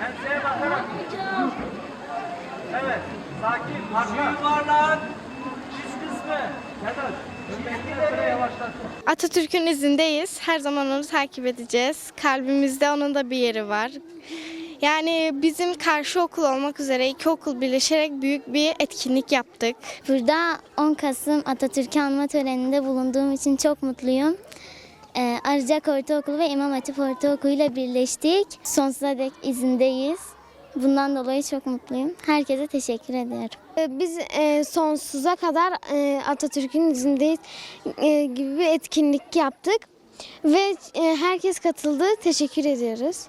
Enseye bakarak. Evet. Sakin. Marka. Yuvarlan. Diz kısmı. Yanaş. Atatürk'ün izindeyiz. Her zaman onu takip edeceğiz. Kalbimizde onun da bir yeri var. Yani bizim karşı okul olmak üzere iki okul birleşerek büyük bir etkinlik yaptık. Burada 10 Kasım Atatürk'ü anma töreninde bulunduğum için çok mutluyum. Ee, Arıcak Ortaokulu ve İmam Hatip Ortaokulu birleştik. Sonsuza dek izindeyiz. Bundan dolayı çok mutluyum. Herkese teşekkür ediyorum. Biz e, sonsuza kadar e, Atatürk'ün izindeyiz e, gibi bir etkinlik yaptık ve e, herkes katıldı. Teşekkür ediyoruz.